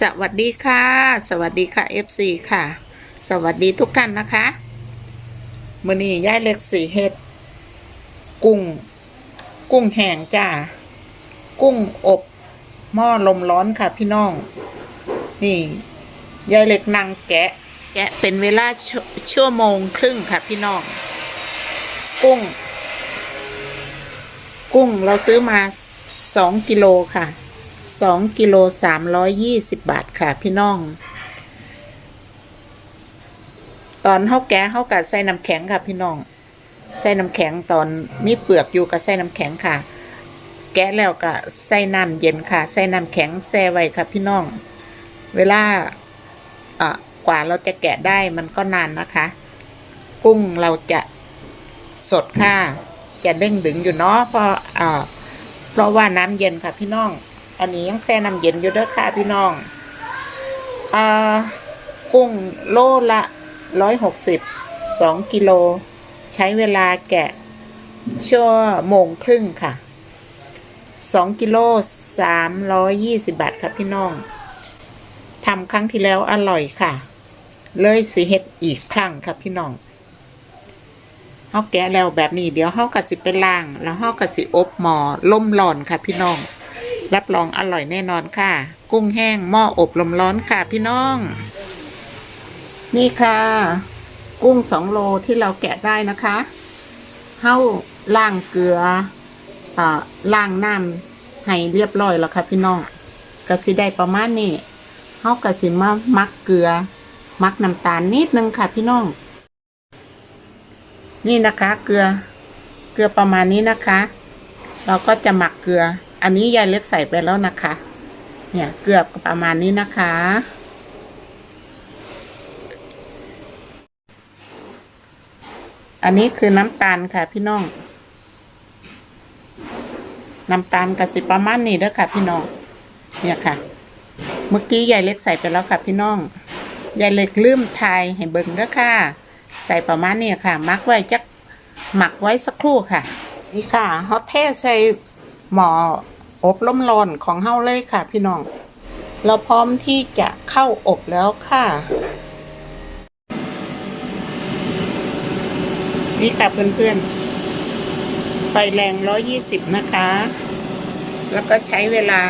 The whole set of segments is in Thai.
สวัสดีค่ะ สวัสดีค่ะ FC ค่ะ สวัสดีทุกท่านนะคะมื่อนี้ย่ายเล็กสีเฮ็ด กุ้ง กุ้งแห้งจ้า กุ้งอบหม้อลมร้อนค่ะพี่น้อง นี่ยายเล็กนั่งแกะ แกะเป็นเวลาชชั่วโมงครึ่งค่ะพี่น้อง กุ้ง กุ้งเราซื้อมาสองกิโลค่ะ สองกิโลสามร้อยยี่สิบบาทค่ะพี่น้อง ตอนเฮาแกะเฮากัดใส่น้ำแข็งค่ะพี่น้อง ใส่น้ำแข็งตอนมีเปลือกอยู่กับใส่น้ำแข็งค่ะ แกะแล้วก็ใส่น้ำเย็นค่ะ ใส่น้ำแข็งแช่ไว้ค่ะพี่น้อง เวลาอ่อกว่าเราจะแกะได้มันก็นานนะคะ กุ้งเราจะสดค่ะจะเด้งดึงอยู่เนาะเพราะอ่อเพราะว่าน้ำเย็นค่ะพี่น้อง อันนี้ยังแช่น้ำเย็นอยู่เด้อค่ะพี่น้องอ่ากุ้งโลละร้อยหกสิบสองกิโล ใช้เวลาแกะ ชั่วโมงครึ่งค่ะสองกิโลสามร้อยยี่สิบบาทค่ะพี่น้องทำครั้งที่แล้วอร่อยค่ะ เลยสิเฮ็ดอีกครั้งค่ะพี่น้องเฮาแกะแล้วแบบนี้เดี๋ยวเฮาก็สิไปล้าง แล้วเฮาก็สิอบหม้อล่มร้อนค่ะพี่น้อง รับรองอร่อยแน่นอนค่ะ กุ้งแห้งหม้ออบลมร้อนค่ะพี่น้อง นี่ค่ะ กุ้งสองโลที่เราแกะได้นะคะเฮาล้างเกลืออ่าล้างน้ำให้เรียบร้อยแล้วค่ะพี่น้องก็สิได้ประมาณนี้เฮาก็สิมามักเกลือ มักน้ำตาลนิดนึงค่ะพี่น้อง นี่นะคะ เกลือ เกลือประมาณนี้นะคะ เราก็จะหมักเกลือ อันนี้ยายเล็กใส่ไปแล้วนะคะ เนี่ยเกือบประมาณนี้นะคะ อันนี้คือน้ำตาลค่ะพี่น้อง น้ำตาลกระสิประมาณนี้เด้อค่ะ พี่น้อง เนี่ยค่ะ เมื่อกี้ยายเล็กใส่ไปแล้วค่ะพี่น้องยายเล็กลืมทายให้เบิ่งเด้อค่ะ ใส่ประมาณนี้ค่ะ มักไว้จักหมักไว้สักครู่ค่ะ นี่ค่ะฮอตเทใส่ หม้ออบลมร้อนของเฮาเลยค่ะ พี่น้อง เราพร้อมที่จะเข้าอบแล้วค่ะ นี่ค่ะเพื่อนๆ ไฟแรงร้อยี่สิบนะคะ แล้วก็ใช้เวลา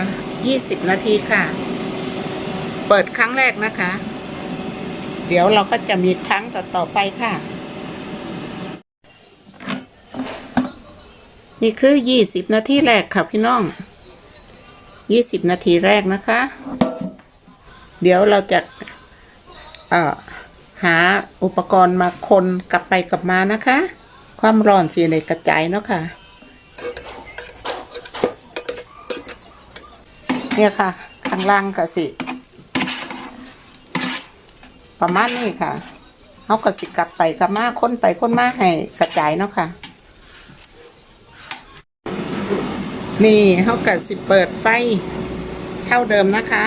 ยี่สิบนาทีค่ะ เปิดครั้งแรกนะคะ เดี๋ยวเราก็จะมีครั้งต่อๆไปค่ะ นี่คือยี่สิบนาทีแรกค่ะพี่น้องยี่สิบนาทีแรกนะคะ เดี๋ยวเราจะหาอุปกรณ์มาคนกลับไปกลับมานะคะ ความร้อนสีในกระจายเนาะค่ะ เนี่ยค่ะ ข้างล่างก็สิ ประมาณนี้ค่ะเขาก็สิกลับไปกลับมาค้นไปค้นมาให้กระจายเนาะค่ะ นี่เขาก็สิบเปิดไฟเท่าเดิมนะคะ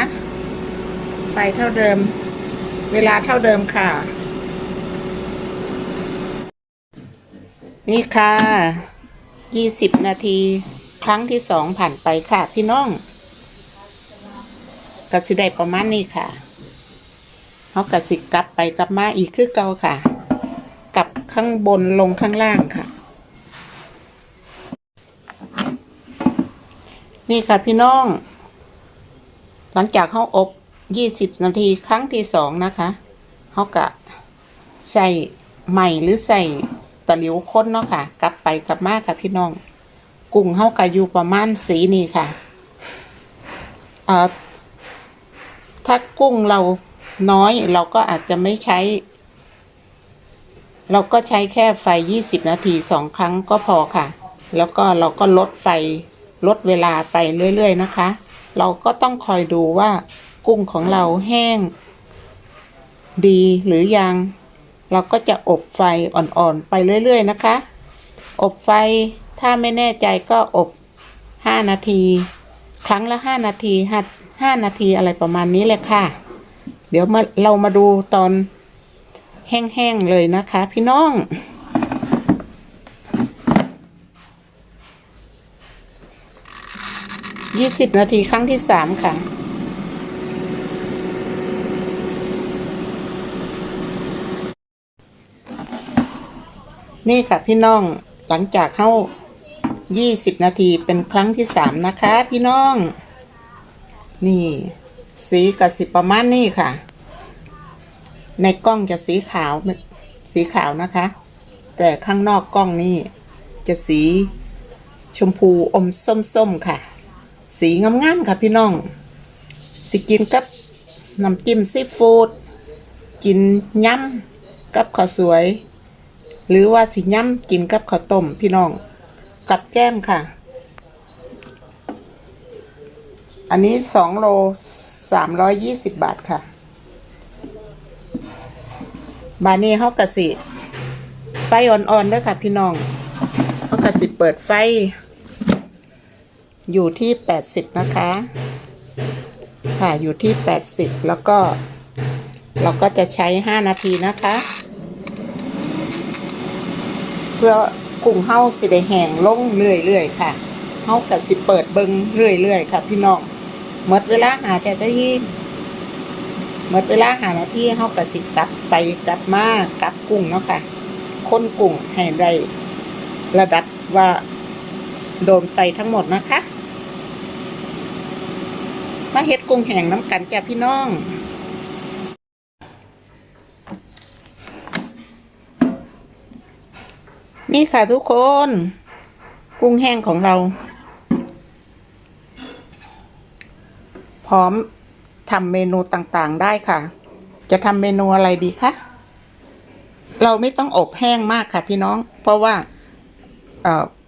ไฟเท่าเดิม เวลาเท่าเดิมค่ะ นี่ค่ะยี่สิบนาที ครั้งที่สองผ่านไปค่ะ พี่น้องก็สิได้ประมาณนี้ค่ะเขากระสิกลับไปกลับมาอีกคือเก่าค่ะ กลับข้างบนลงข้างล่างค่ะ นี่ค่ะพี่น้อง หลังจากเขาอบยี่สิบนาทีครั้งที่สองนะคะเขากะใส่ใหม่หรือใส่ตะหลิวข้นเนาะค่ะ กลับไปกลับมาค่ะพี่น้อง กุ้งเขากะอยู่ประมาณสีนี้ค่ะเอ่อถ้ากุ้งเราน้อยเราก็อาจจะไม่ใช้ เราก็ใช้แค่ไฟยี่สิบนาทีสองครั้งก็พอค่ะ แล้วก็เราก็ลดไฟ ลดเวลาไปเรื่อยๆนะคะ เราก็ต้องคอยดูว่ากุ้งของเราแห้ง ดีหรือยัง เราก็จะอบไฟอ่อนๆไปเรื่อยๆนะคะ อบไฟถ้าไม่แน่ใจก็อบห้านาที ครั้งละห้านาทีห้าห้านาทีอะไรประมาณนี้เลยค่ะ เดี๋ยวมาเรามาดูตอนแห้งๆเลยนะคะ พี่น้อง ยี่สิบนาทีครั้งที่สามค่ะ นี่ค่ะพี่น้องหลังจากเข้ายี่สิบนาทีเป็นครั้งที่สามนะคะ พี่น้อง นี่ สีกับสีประมาณนี่ค่ะ ในกล้องจะสีขาวสีขาวนะคะ แต่ข้างนอกกล้องนี่จะสีชมพูอมส้มๆค่ะ สีงามๆค่ะพี่น้อง สิกินกับน้ำจิ้มซีฟู้ดกินยำกับข้าวสวย หรือว่าสิย่ำกินกับข้าวต้มพี่น้อง กับแก้มค่ะ อันนี้สองโลสามร้อยยี่สิบบาทค่ะ บานี้เขากะสิ ไฟอ่อนๆเด้วยค่ะพี่น้องเขากะสิเปิดไฟ อยู่ที่แปดสิบนะคะ ค่ะ อยู่ที่แปดสิบแล้วก็ เราก็จะใช้ห้านาทีนะคะ เพื่อกุ้งเฮาสิได้แห้งลงเรื่อยๆค่ะเฮาก็สิเปิดเบิงเรื่อยๆค่ะ พี่น้องหมดเวลาหาแต่ได้ยินหมดเวลาหานาทีเฮาก็สิกลับไปกลับมากลับกุ้งเนาะค่ะคนกุ้งให้ได้ระดับว่าโดนไฟทั้งหมดนะคะ มาเฮ็ดกุ้งแห้งน้ำกันจ้ะพี่น้อง นี่ค่ะทุกคน กุ้งแห้งของเรา พร้อมทำเมนูต่างๆได้ค่ะ จะทำเมนูอะไรดีคะเราไม่ต้องอบแห้งมากค่ะพี่น้อง เพราะว่า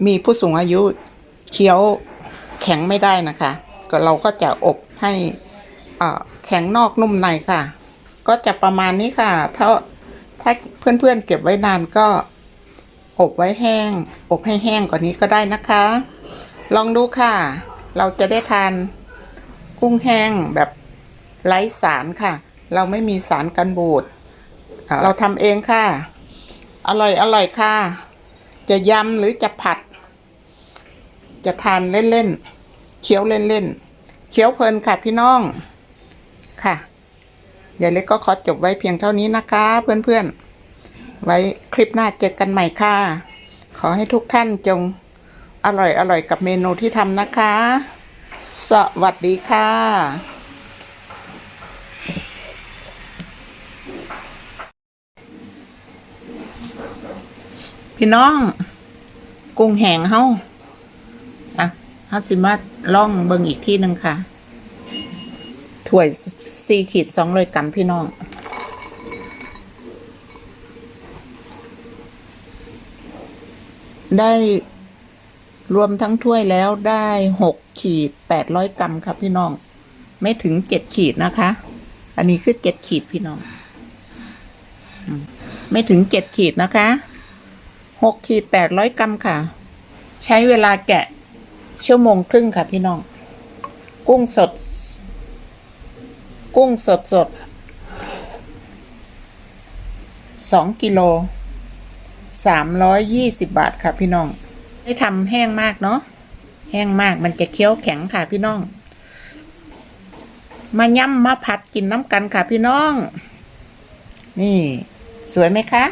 มีผู้สูงอายุเคี้ยวแข็งไม่ได้นะคะ เราก็จะอบให้แข็งนอกนุ่มในค่ะ ก็จะประมาณนี้ค่ะ ถ้าถ้าเพื่อนๆเก็บไว้นานก็อบไว้แห้ง อบให้แห้งกว่านี้ก็ได้นะคะ ลองดูค่ะ เราจะได้ทานกุ้งแห้งแบบไร้สารค่ะ เราไม่มีสารกันบูดเราทำเองค่ะ อร่อยอร่อยค่ะ จะยำหรือจะผัด จะทานเล่นๆ เคี้ยวเล่นๆเคี้ยวเพลินค่ะพี่น้อง ค่ะยายเล็กก็ขอจบไว้เพียงเท่านี้นะคะ เพื่อนๆ ไว้คลิปหน้าเจอกันใหม่ค่ะ ขอให้ทุกท่านจงอร่อยอร่อยกับเมนูที่ทำนะคะ สวัสดีค่ะพี่น้อง กุ้งแห้งเฮา เฮาสิมาล่องเบิ่งอีกที่หนึ่งค่ะ ถ้วยสี่ขีดสองร้อยกรัมพี่น้องได้รวมทั้งถ้วยแล้วได้หกขีดแปดร้อยกรัมครับพี่น้อง ไม่ถึงเจ็ดขีดนะคะ อันนี้คือเจ็ดขีดพี่น้อง ไม่ถึงเจ็ดขีดนะคะหกขีดแปดร้อยกรัมค่ะ ใช้เวลาแกะ ชั่วโมงครึ่งค่ะพี่น้อง กุ้งสด กุ้งสดสดสองกิโลสามร้อยยี่สิบบาทค่ะพี่น้องไม่ทำแห้งมากเนาะแห้งมากมันจะเคี้ยวแข็งค่ะพี่น้อง มาย่ำมาผัดกินน้ำกันค่ะพี่น้อง นี่ สวยไหมคะ